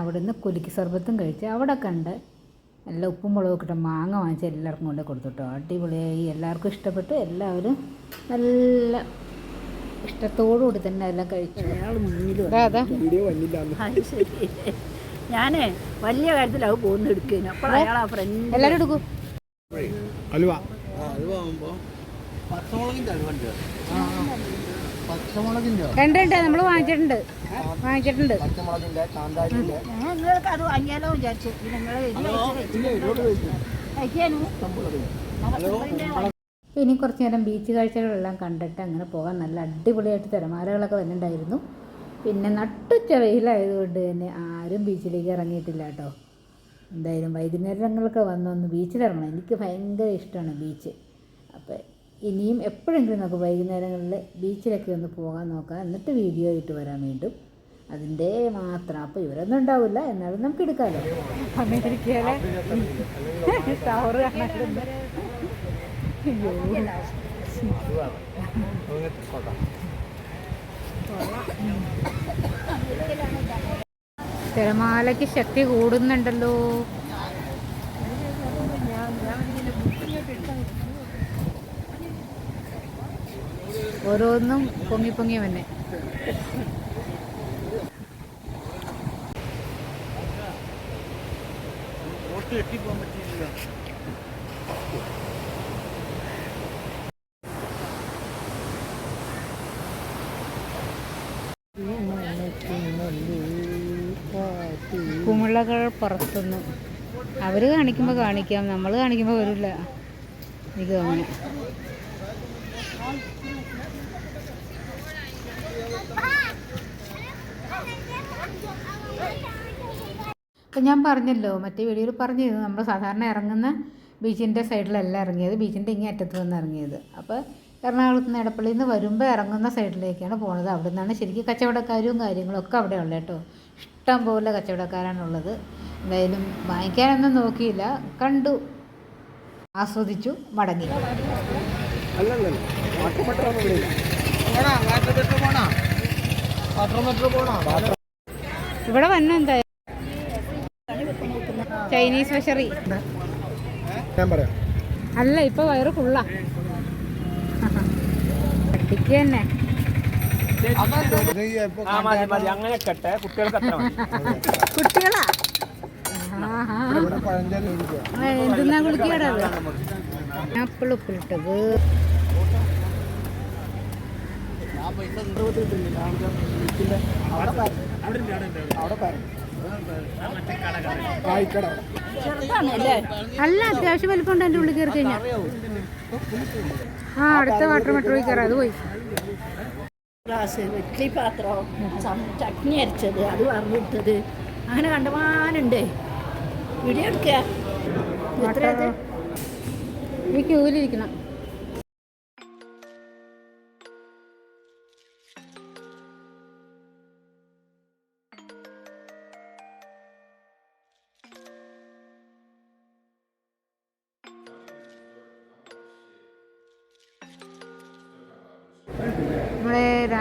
അവിടെ നിന്ന് കുലുക്കി സർബത്തും കഴിച്ച് അവിടെ കണ്ട് നല്ല ഉപ്പും മുളകൊക്കെ ഇട്ട മാങ്ങ വാങ്ങിച്ച് എല്ലാവർക്കും കൊണ്ട് കൊടുത്തുട്ടോ. അടിപൊളിയായി എല്ലാവർക്കും ഇഷ്ടപ്പെട്ടു എല്ലാവരും നല്ല ഇഷ്ടത്തോടുകൂടി തന്നെ എല്ലാം കഴിച്ചു. ഞാനേ വലിയ കാര്യത്തിൽ അവ പോകുന്ന എടുക്കുന്നു അപ്പോൾ അയാൾ ആ ഫ്രണ്ട് എല്ലാവരും എടുക്കൂ. അലുവ. അലുവാകുമ്പോൾ പച്ചമുളകിന്റെ അലുവണ്ട് പച്ചമുളകിന്റെ രണ്ട് ഉണ്ട് നമ്മൾ വാങ്ങിച്ചിട്ടുണ്ട്. വാങ്ങിച്ചിട്ടുണ്ട്. നിങ്ങൾക്ക് അത് വാങ്ങിയാലോ വിചാരിച്ചു. നിങ്ങൾ ഇനി കുറച്ച് നേരം ബീച്ച് കാഴ്ചകളെല്ലാം കണ്ടിട്ട് അങ്ങനെ പോകാൻ നല്ല അടിപൊളിയായിട്ട് തിരമാലകളൊക്കെ വരുന്നുണ്ടായിരുന്നു പിന്നെ നട്ടുച്ച വെയിലായതുകൊണ്ട് തന്നെ ആരും ബീച്ചിലേക്ക് ഇറങ്ങിയിട്ടില്ല കേട്ടോ. എന്തായാലും വൈകുന്നേരങ്ങളൊക്കെ വന്ന് ഒന്ന് ബീച്ചിലിറങ്ങണം എനിക്ക് ഭയങ്കര ഇഷ്ടമാണ് ബീച്ച് ഇനിയും എപ്പോഴെങ്കിലും നമുക്ക് വൈകുന്നേരങ്ങളിൽ ബീച്ചിലൊക്കെ ഒന്ന് പോകാൻ നോക്കാം. എന്നിട്ട് വീഡിയോ ഇട്ട് വരാൻ വീണ്ടും. അതിന്റെ മാത്രം അപ്പോൾ ഇവരൊന്നും ഉണ്ടാവില്ല. എന്നാലും നമുക്ക് എടുക്കാമല്ലോ തിരമാലയ്ക്ക് ശക്തി കൂടുന്നുണ്ടല്ലോ. ഓരോന്നും പൊങ്ങി പൊങ്ങി വന്നെ. കുമിളകൾ പുറത്തുനിന്ന് അവർ കാണിക്കുമ്പോ കാണിക്കാം നമ്മൾ കാണിക്കുമ്പോ വരില്ല. എനിക്ക് തോന്നുന്നു. ഇപ്പം ഞാൻ പറഞ്ഞല്ലോ മറ്റേ വീഡിയോയിൽ പറഞ്ഞിരുന്നു നമ്മൾ സാധാരണ ഇറങ്ങുന്ന ബീച്ചിന്റെ സൈഡിലല്ല ഇറങ്ങിയത് ബീച്ചിന്റെ ഇങ്ങേ അറ്റത്ത് നിന്ന് ഇറങ്ങിയത്. അപ്പോൾ എറണാകുളത്ത് നിന്ന് എടപ്പള്ളിയിൽ നിന്ന് വരുമ്പോൾ ഇറങ്ങുന്ന സൈഡിലേക്കാണ് പോണത്. അവിടെ നിന്നാണ് ശരിക്കും കച്ചവടക്കാരും കാര്യങ്ങളും ഒക്കെ അവിടെ ഉള്ളത് കേട്ടോ. ഇഷ്ടം പോലെ കച്ചവടക്കാരാണുള്ളത്. എന്തായാലും വാങ്ങിക്കാനൊന്നും നോക്കിയില്ല. കണ്ടു. ആസ്വദിച്ചു. മടങ്ങി. ഇവിടെ ഇല്ല പോണാ വാട്ടർ മെട്രോ പോണാ വാട്ടർ മെട്രോ പോണാ ഇവിടെ വന്ന എന്താ ചൈനീസ് ഫിഷറി ഞാൻ പറയാം. അല്ല ഇപ്പൊ വയറ് ഫുള്ളാ പഠിക്കുക തന്നെ. അങ്ങനെ കെട്ടെ കുട്ടികൾക്ക് കുട്ടികളാ? എന്തിന്നാ കുളിക്കാടാ ആപ്പിൾ ഉപ്പിലിട്ടത്. കായ്ക്കട ചെറുതാണ് അല്ലേ അല്ല അത്യാവശ്യം വലിപ്പമുണ്ട് എന്റെ ഉള്ളിൽ കയറി കഴിഞ്ഞാൽ ആ അടുത്ത വാട്ടർ മെട്രോയിൽ കയറാം. അത് പോയി. ഗ്ലാസ് ഇഡ്ഡലി പാത്രം സം- ചട്നി അരച്ചത് അത് വറുവിട്ടത് അങ്ങനെ കണ്ടമാനുണ്ട് വീഡിയോ എടുക്കുക. ഈ ക്യൂവിലിരിക്കണം.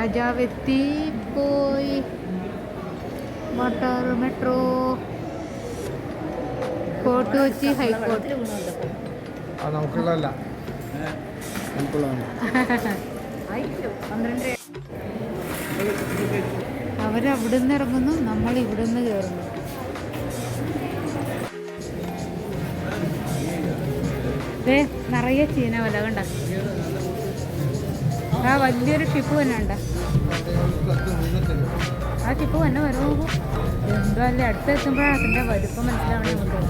രാജാവെത്തി പോയി. മോട്ടോർ മെട്രോ കോട്ട് കൊച്ചി ഹൈക്കോർട്ട് നമുക്കുള്ളതല്ല. അവരവിടുന്ന് ഇറങ്ങുന്നു നമ്മൾ ഇവിടുന്ന് കയറുന്നു. ഏ നിറയെ ചീന വല കണ്ട. ആ വലിയൊരു ഷിപ്പ് തന്നെ ഉണ്ട് ഷിപ്പ് തന്നെ വരുമോ എന്തോ അല്ലേ? അടുത്തെത്തുമ്പോഴാണ് അതിന്റെ വലുപ്പം മനസ്സിലാവണേ നമുക്ക്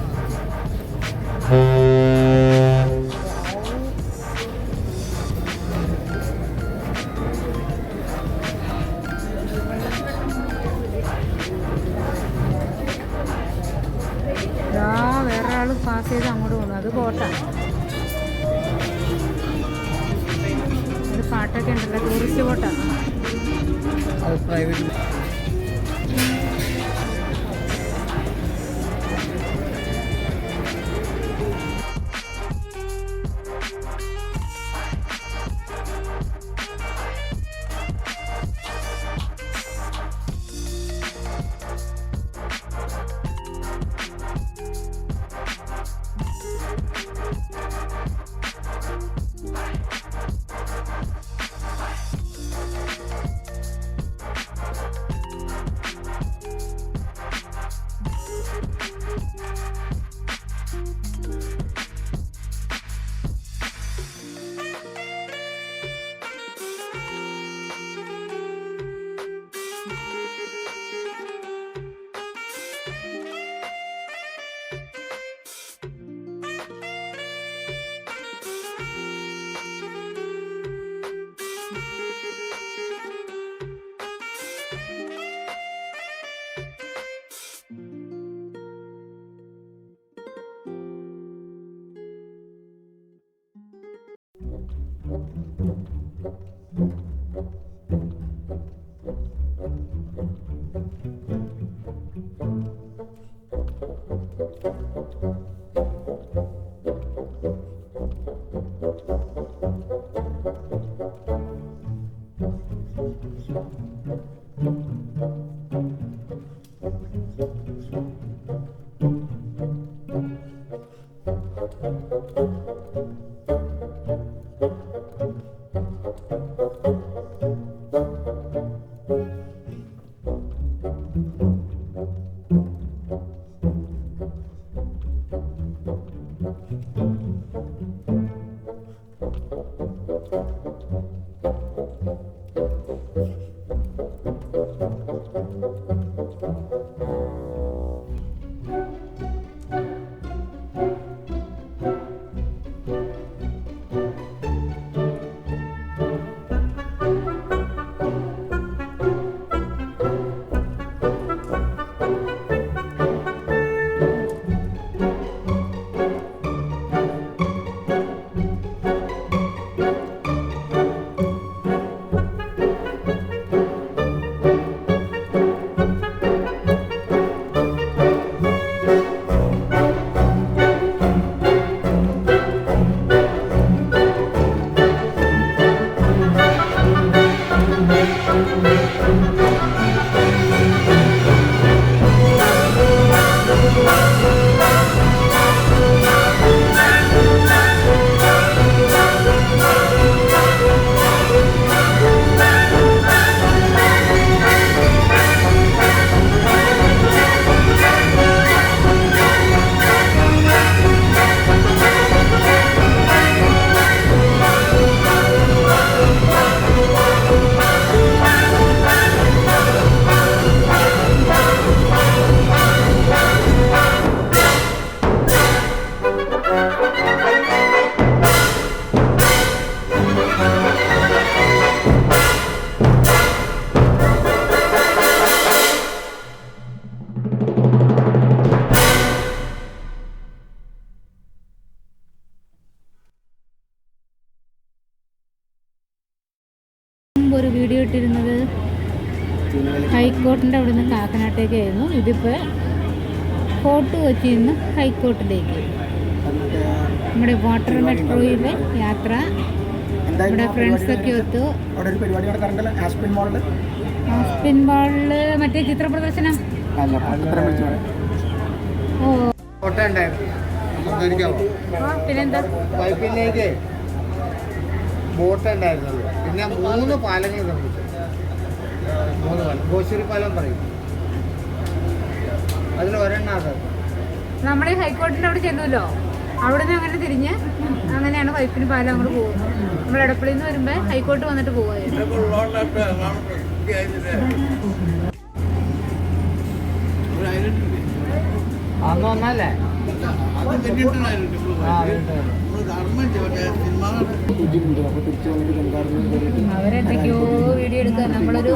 Thank you. മുമ്പ് ഒരു വീഡിയോ ഇട്ടിരുന്നത് ഹൈക്കോർട്ടിന്റെ അവിടെ നിന്ന് കാക്കനാട്ടേക്കായിരുന്നു ഇതിപ്പോൾ ഫോർട്ട് കൊച്ചിയിൽ നിന്ന് ഹൈക്കോർട്ടിലേക്ക് നമ്മുടെ വാട്ടർ മെട്രോയിലെ യാത്ര. നമ്മുടെ ഫ്രണ്ട്സൊക്കെ ഒത്തു. ആസ്പിൻ ബാളിൽ മറ്റേ ചിത്ര പ്രദർശനം ഓ. പിന്നെന്താ? ബോട്ട് ഉണ്ടായിരുന്നുള്ളൂ. പിന്നെ മൂന്ന് പാലങ്ങൾ നിർമ്മിച്ചു. മൂന്ന് പാലം. ഗോശ്വരി പാലം പറയും. അതിൽ ഒരെണ്ണാത് നമ്മുടെ ഈ ഹൈക്കോർട്ടിന്റെ അവിടെ ചെല്ലുമല്ലോ അവിടെ നിന്ന് അങ്ങനെ തിരിഞ്ഞ് അങ്ങനെയാണ് വൈഫിന് പാലം അങ്ങോട്ട് പോകുന്നത്. നമ്മൾ എടപ്പള്ളിയിൽ നിന്ന് വരുമ്പോൾ ഹൈക്കോർട്ട് വന്നിട്ട് പോവായിരുന്നു അന്ന് വന്നല്ലേ? ആ അവരെന്തൊക്കെയോ വീഡിയോ എടുക്കുക നമ്മളൊരു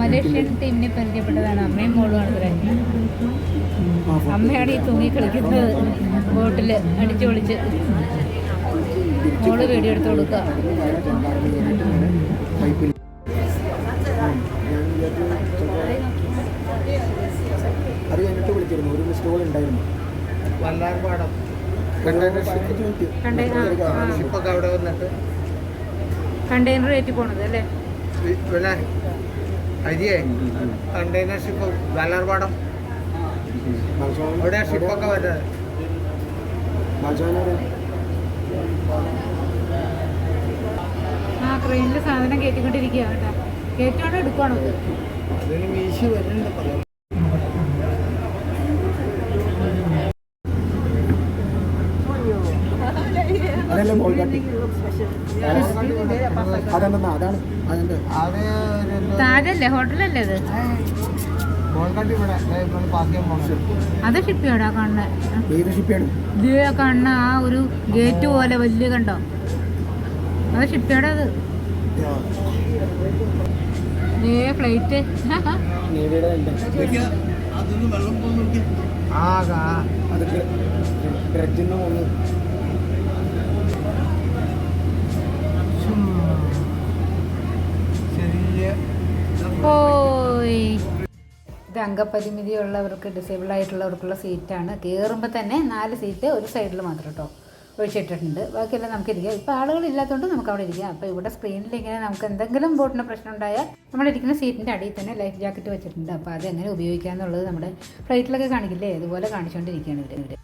മലേഷ്യൻ ടീമിനെ പരിചയപ്പെട്ടതാണ്. അമ്മയും മോളുമാണ് ഇവരെ. അമ്മയാണ് ഈ തൂങ്ങി കളിക്കുന്നത് ബോട്ടിൽ അടിച്ചു പൊളിച്ച്. മോൾ വീഡിയോ എടുത്ത് കൊടുക്കുക. അത് കഴിഞ്ഞിട്ട് വിളിച്ചിരുന്നു. ഒരു മിസ് ഉണ്ടായിരുന്നു. വല്ലാർപാടം. ഷിപ്പൊക്കെ അവിടെ വന്നിട്ട്? കണ്ടെയ്നർ കയറ്റി പോണത് അല്ലേ? വി- പിന്നെ അരിയേ? കണ്ടെയ്നർ ഷിപ്പ് അവിടെ ഷിപ്പൊക്കെ വരുന്നത്. ആ ക്രെയിനിൽ സാധനം കയറ്റിക്കൊണ്ടിരിക്കുക കേട്ടോ. കയറ്റോടെ എടുക്കുവാണോ? അതിന് വീശി വരുന്നുണ്ട്. അതല്ലേ മോൾ കാട്ടി അതെന്താ? അതാണ് അതെന്ത് താഴല്ലേ ഹോട്ടലല്ലേ ഇത്? അത് ഷിപ്പിയോടാ കാണുന്നത് കാണുന്ന. ആ ഒരു ഗേറ്റ് പോലെ വലിയ കണ്ടോ? അത് ഷിപ്പിയോടെ അത്? ഫ്ലൈറ്റ് ആ അത് ഡ്രഡ്ജിന്ന് പോകുന്നു ചെറിയ പോയി. മറ്റേ അംഗപരിമിതി ഉള്ളവർക്ക് ഡിസേബിൾ ആയിട്ടുള്ളവർക്കുള്ള സീറ്റാണ്. കയറുമ്പോൾ തന്നെ നാല് സീറ്റ് ഒരു സൈഡിൽ മാത്രം കേട്ടോ. ഒഴിച്ചിട്ടിട്ടുണ്ട്. ബാക്കിയെല്ലാം നമുക്ക് ഇരിക്കാം ഇപ്പോൾ ആളുകളില്ലാത്തതുകൊണ്ട് നമുക്ക് അവിടെ ഇരിക്കാം. അപ്പോൾ ഇവിടെ സ്ക്രീനിൽ ഇങ്ങനെ നമുക്ക് എന്തെങ്കിലും ബോട്ടിന് പ്രശ്നം ഉണ്ടായാൽ നമ്മളിരിക്കുന്ന സീറ്റിന്റെ അടിയിൽ തന്നെ ലൈഫ് ജാക്കറ്റ് വെച്ചിട്ടുണ്ട്. അപ്പോൾ അത് അതെങ്ങനെ ഉപയോഗിക്കാമെന്നുള്ളത് നമ്മുടെ ഫ്ലൈറ്റിലൊക്കെ കാണിക്കില്ലേ? അതുപോലെ കാണിച്ചുകൊണ്ടിരിക്കുകയാണ് ഇവർ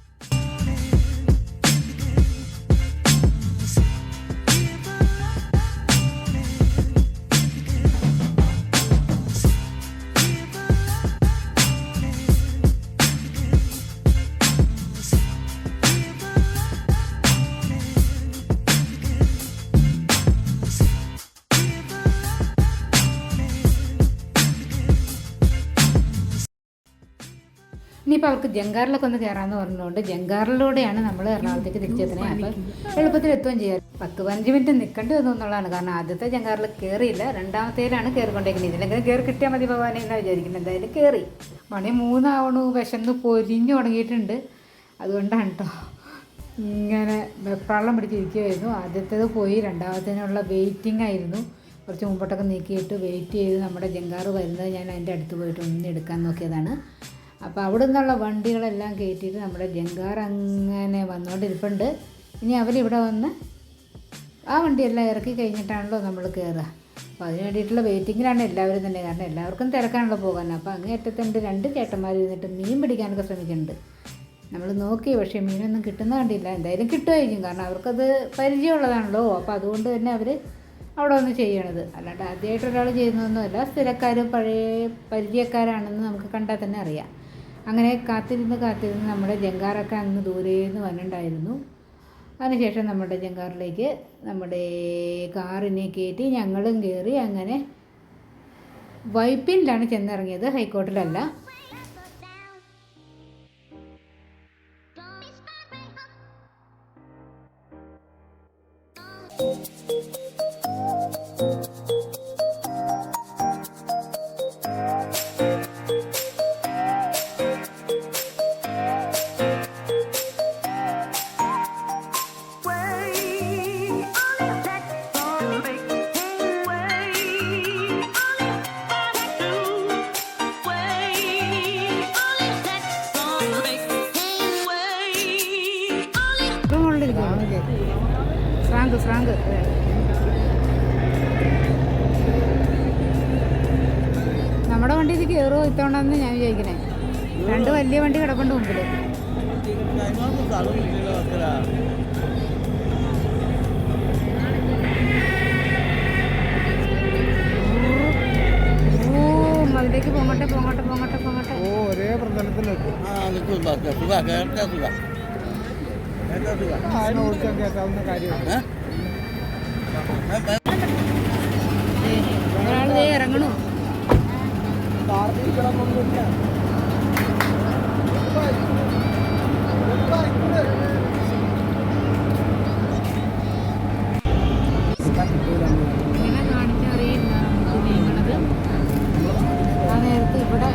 അവർക്ക് ജങ്കാറിലൊക്കെ ഒന്ന് കയറാമെന്ന് പറഞ്ഞുകൊണ്ട് ജങ്കാറിലൂടെയാണ് നമ്മൾ എറണാകുളത്തേക്ക് തിരിച്ചെത്തുന്നത് അപ്പോൾ എളുപ്പത്തിൽ എത്തുകയും ചെയ്യാം. പത്ത് പതിനഞ്ച് മിനിറ്റ് നിൽക്കേണ്ടി വന്നു എന്നുള്ളതാണ്. കാരണം ആദ്യത്തെ ജങ്കാറിൽ കയറിയില്ല രണ്ടാമത്തേലാണ് കയറിക്കൊണ്ടിരിക്കുന്നത് ഇതിലെങ്കിലും കയറി കിട്ടിയാൽ മതി ഭഗവാനെ എന്നാണ് വിചാരിക്കുന്നത്. എന്തായാലും കയറി മണി മൂന്നാവണു വിശന്ന് പൊരിഞ്ഞു തുടങ്ങിയിട്ടുണ്ട്. അതുകൊണ്ടാണ് കേട്ടോ ഇങ്ങനെ വെപ്രാളം പിടിച്ചിരിക്കുമായിരുന്നു ആദ്യത്തേത് പോയി രണ്ടാമത്തേനുള്ള വെയിറ്റിംഗ് ആയിരുന്നു. കുറച്ച് മുമ്പോട്ടൊക്കെ നീക്കിയിട്ട് വെയിറ്റ് ചെയ്ത് നമ്മുടെ ജങ്കാറ് വരുന്നത് ഞാൻ അതിന്റെ അടുത്ത് പോയിട്ട് ഒന്ന് എടുക്കാൻ നോക്കിയതാണ്. അപ്പോൾ അവിടെ നിന്നുള്ള വണ്ടികളെല്ലാം കയറ്റിയിട്ട് നമ്മുടെ ജങ്കാർ അങ്ങനെ വന്നുകൊണ്ടിരിപ്പുണ്ട് ഇനി അവരിവിടെ വന്ന് ആ വണ്ടിയെല്ലാം ഇറക്കി കഴിഞ്ഞിട്ടാണല്ലോ നമ്മൾ കയറുക അപ്പോൾ അതിന് വേണ്ടിയിട്ടുള്ള വെയിറ്റിങ്ങിലാണ് എല്ലാവരും തന്നെ. കാരണം എല്ലാവർക്കും തിരക്കാണല്ലോ പോകാൻ. അപ്പോൾ അങ്ങേയറ്റത്തുണ്ട് രണ്ട് ചേട്ടന്മാർ ഇരുന്നിട്ട് മീൻ പിടിക്കാനൊക്കെ ശ്രമിക്കുന്നുണ്ട്. നമ്മൾ നോക്കി പക്ഷേ മീനൊന്നും കിട്ടുന്ന കണ്ടില്ല. എന്തായാലും കിട്ടുമായിരിക്കും. കാരണം അവർക്കത് പരിചയമുള്ളതാണല്ലോ. അപ്പോൾ അതുകൊണ്ട് തന്നെ അവർ അവിടെ വന്ന് ചെയ്യണത്. അല്ലാണ്ട് ആദ്യമായിട്ട് ഒരാൾ ചെയ്യുന്നതൊന്നുമല്ല. സ്ഥിരക്കാരും പഴയ പരിചയക്കാരാണെന്ന് നമുക്ക് കണ്ടാൽ തന്നെ അറിയാം. അങ്ങനെ കാത്തിരുന്ന് കാത്തിരുന്ന് നമ്മുടെ ജങ്കാറൊക്കെ അങ്ങ് ദൂരേന്ന് വന്നിട്ടുണ്ടായിരുന്നു. അതിനുശേഷം നമ്മുടെ ജങ്കാറിലേക്ക് നമ്മുടെ കാറിനെ കയറ്റി ഞങ്ങളും കയറി അങ്ങനെ വൈപ്പിനിലാണ് ചെന്നിറങ്ങിയത്. ഹൈക്കോർട്ടിലല്ല. ഇപ്പം രണ്ട് വലിയ വണ്ടി കിടപ്പുണ്ട് മുമ്പിൽ ഓ അതിലേക്ക് പോങ്ങട്ടെ പോങ്ങട്ടെ പോങ്ങട്ടെ പോങ്ങട്ടെ. ഓ ഒരേ പ്രതലത്തിലെത്തി ആരും ഓടിച്ചാൽ കേൾക്കാവുന്ന ദേ ഇറങ്ങണു ഇങ്ങനെ കാണിച്ചറിയില്ല ഇവിടെ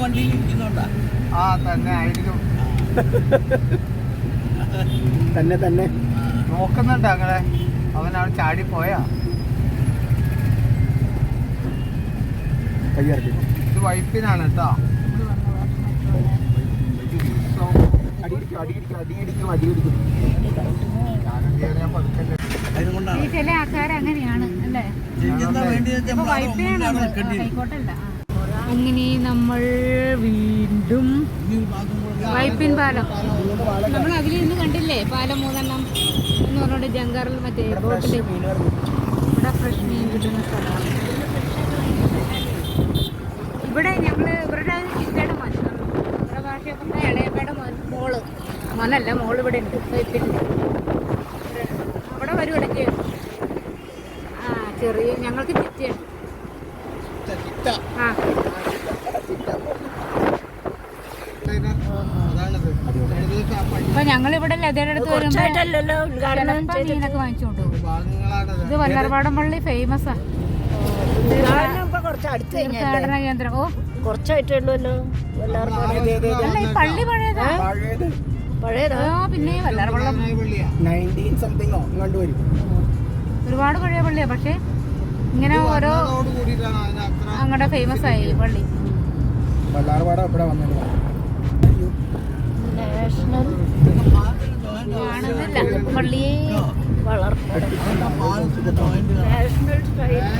വണ്ടിയിൽ ഇരിക്കുന്നുണ്ടാ? ആ തന്നെ ആയിരിക്കും. തന്നെ തന്നെ. നോക്കുന്നുണ്ട് അങ്ങനെ. അവൻ അവിടെ ചാടി പോയാ. ഇത് വൈപ്പിനാണ് കേട്ടോ. ചില ആൾക്കാർ അങ്ങനെയാണ് അല്ലേ വൈപ്പിനാണ് നമ്മൾ. അങ്ങനെ നമ്മൾ വീണ്ടും വൈപ്പിൻ പാലം. നമ്മൾ അതിൽ ഇന്ന് കണ്ടില്ലേ? പാലം മൂന്നെണ്ണം എന്ന് പറഞ്ഞോണ്ട് ജങ്കാറിൽ മറ്റേ ബോട്ടിൽ ഇവിടെ ഫ്രഷ് മീൻ കിട്ടുന്ന സ്ഥലമാണ്. ഇവിടെ ഞങ്ങൾ ഇവരുടെ ചിറ്റയുടെ മോൻ ഇവിടെ ഭാഷയൊക്കെ മോൻ മോൾ. മോനല്ല മോൾ ഇവിടെ ഉണ്ട്. വൈപ്പിൻ. അവിടെ വരും ഇടയ്ക്ക്. ആ ചെറിയ ഞങ്ങൾക്ക് ചിറ്റയുണ്ട് ആ അതാണത് ഏകദേശം ആ പള്ളി അപ്പൊ ഞങ്ങൾ ഇവിടെ ലതയുടെ അടുത്ത് വരുമ്പോ വാങ്ങിച്ചോണ്ട് ഇത് വല്ലർപാടം പള്ളി ഫേമസാ തീർത്ഥാടന കേന്ദ്രം. ഓ. അല്ല ഈ പള്ളി പഴയതാ? പഴയത്. പിന്നെ ഒരുപാട് പഴയ പള്ളിയാ പക്ഷെ ഇങ്ങനെ ഓരോ അങ്ങടെ ഫേമസ് ആയി ഈ പള്ളി. വല്ലാർപാടം എവിടെ വന്നത് നാഷണൽ കാണുന്നില്ല. പള്ളിയെ വളർത്തൽ നാഷണൽ ട്രൈബ്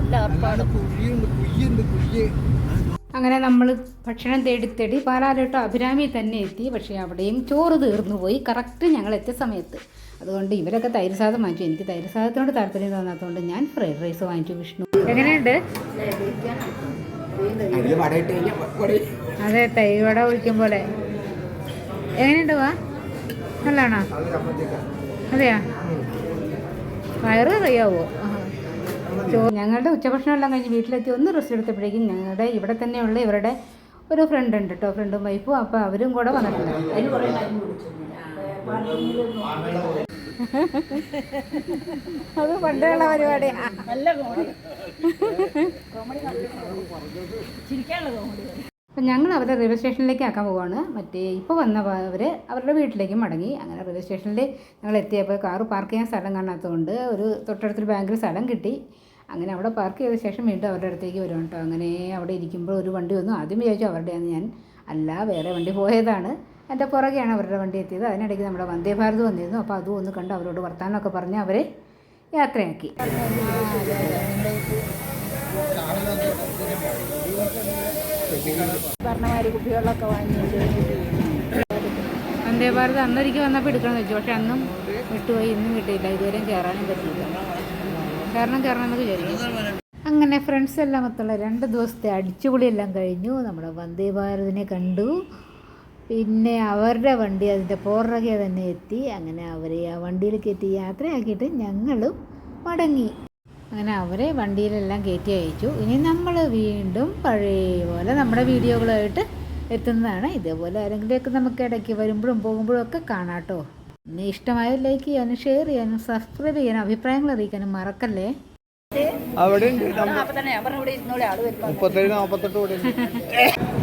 എല്ലാവർക്കും കുഴിയുണ്ട് കുയ്യുണ്ട് കുയ്യ് അങ്ങനെ നമ്മൾ ഭക്ഷണം തേടി തേടി പാലാലോട്ടോ അഭിരാമി തന്നെ എത്തി. പക്ഷേ അവിടെയും ചോറ് തീർന്നു പോയി. കറക്റ്റ് ഞങ്ങൾ എത്തിയ സമയത്ത്. അതുകൊണ്ട് ഇവരൊക്കെ തൈര് സാധം വാങ്ങിച്ചു. എനിക്ക് തൈര് സാധത്തിനോട് താല്പര്യം തോന്നാത്തതുകൊണ്ട് ഞാൻ ഫ്രൈഡ് റൈസ് വാങ്ങിച്ചു വിഷ്ണു. എങ്ങനെയുണ്ട്? അതെ തൈര് വട ഒഴിക്കും പോലെ എങ്ങനെയുണ്ട് വാ? നല്ലതാണോ? അതെയാ? വയറ് അറിയാവോ ഞങ്ങളുടെ ഉച്ചഭക്ഷണം എല്ലാം കഴിഞ്ഞ് വീട്ടിലെത്തി ഒന്ന് റെസ്റ്റ് എടുത്തപ്പോഴേക്കും ഞങ്ങളുടെ ഇവിടെ തന്നെയുള്ള ഇവരുടെ ഒരു ഫ്രണ്ട് ഉണ്ട് കേട്ടോ ഫ്രണ്ടും വൈഫും അപ്പോൾ അവരും കൂടെ വന്നിട്ടുണ്ട്. അത് പണ്ടുള്ള പരിപാടിയാ അപ്പം ഞങ്ങൾ അവരെ റെയിൽവേ സ്റ്റേഷനിലേക്ക് ആക്കാൻ പോവാണ്. മറ്റേ ഇപ്പോൾ വന്ന അവർ അവരുടെ വീട്ടിലേക്ക് മടങ്ങി. അങ്ങനെ റെയിൽവേ സ്റ്റേഷനിൽ ഞങ്ങൾ എത്തിയപ്പോൾ കാറ് പാർക്ക് ചെയ്യാൻ സ്ഥലം കാണാത്തതുകൊണ്ട് ഒരു തൊട്ടടുത്തൊരു ബാങ്കിൽ സ്ഥലം കിട്ടി. അങ്ങനെ അവിടെ പാർക്ക് ചെയ്ത ശേഷം വീണ്ടും അവരുടെ അടുത്തേക്ക് വരും കേട്ടോ അങ്ങനെ അവിടെ ഇരിക്കുമ്പോൾ ഒരു വണ്ടി വന്നു. ആദ്യം വിചാരിച്ചു അവരുടെയാണ് ഞാൻ. അല്ല വേറെ വണ്ടി പോയതാണ്. എന്റെ പുറകെയാണ് അവരുടെ വണ്ടി എത്തിയത്. അതിനിടയ്ക്ക് നമ്മുടെ വന്ദേ ഭാരത് വന്നിരുന്നു. അപ്പോൾ അതും ഒന്ന് കണ്ട് അവരോട് വർത്താനമൊക്കെ പറഞ്ഞ് അവരെ യാത്രയാക്കി. പറഞ്ഞമാതിരി വാങ്ങിയിട്ട് വന്ദേ ഭാരത് അന്നൊരിക്കൽ വന്നപ്പോൾ എടുക്കണം വെച്ചു പക്ഷെ അന്നും വിട്ടുപോയി ഇന്നും കിട്ടിയില്ല ഇതുവരെയും കയറാനും പറ്റിയില്ല. കാരണം കയറണം എന്നൊക്കെ വിചാരിക്കും അങ്ങനെ ഫ്രണ്ട്സ് എല്ലാം മൊത്തമുള്ള രണ്ട് ദിവസത്തെ അടിച്ചുപൊളിയെല്ലാം കഴിഞ്ഞു. നമ്മുടെ വന്ദേ ഭാരതിനെ കണ്ടു. പിന്നെ അവരുടെ വണ്ടി അതിന്റെ പുറകെ തന്നെ എത്തി. അങ്ങനെ അവരെ ആ വണ്ടിയിൽ കയറ്റി യാത്രയാക്കിയിട്ട് ഞങ്ങളും മടങ്ങി. അങ്ങനെ അവരെ വണ്ടിയിലെല്ലാം കയറ്റി അയച്ചു. ഇനി നമ്മൾ വീണ്ടും പഴയ പോലെ നമ്മുടെ വീഡിയോകളായിട്ട് എത്തുന്നതാണ്. ഇതേപോലെ ആരെങ്കിലുമൊക്കെ നമുക്ക് ഇടയ്ക്ക് വരുമ്പോഴും പോകുമ്പോഴും ഒക്കെ കാണാം കേട്ടോ. പിന്നെ ഇഷ്ടമായ ലൈക്ക് ചെയ്യാനും ഷെയർ ചെയ്യാനും സബ്സ്ക്രൈബ് ചെയ്യാനും അഭിപ്രായങ്ങൾ അറിയിക്കാനും മറക്കല്ലേ? അവിടെ ഉണ്ട് അപ്പൊ തന്നെ ഞാൻ പറഞ്ഞ ഇവിടെ ഇരുന്നോളെ ആൾ വരുമ്പോ മുപ്പത്തേഴ് നാൽപ്പത്തെട്ട്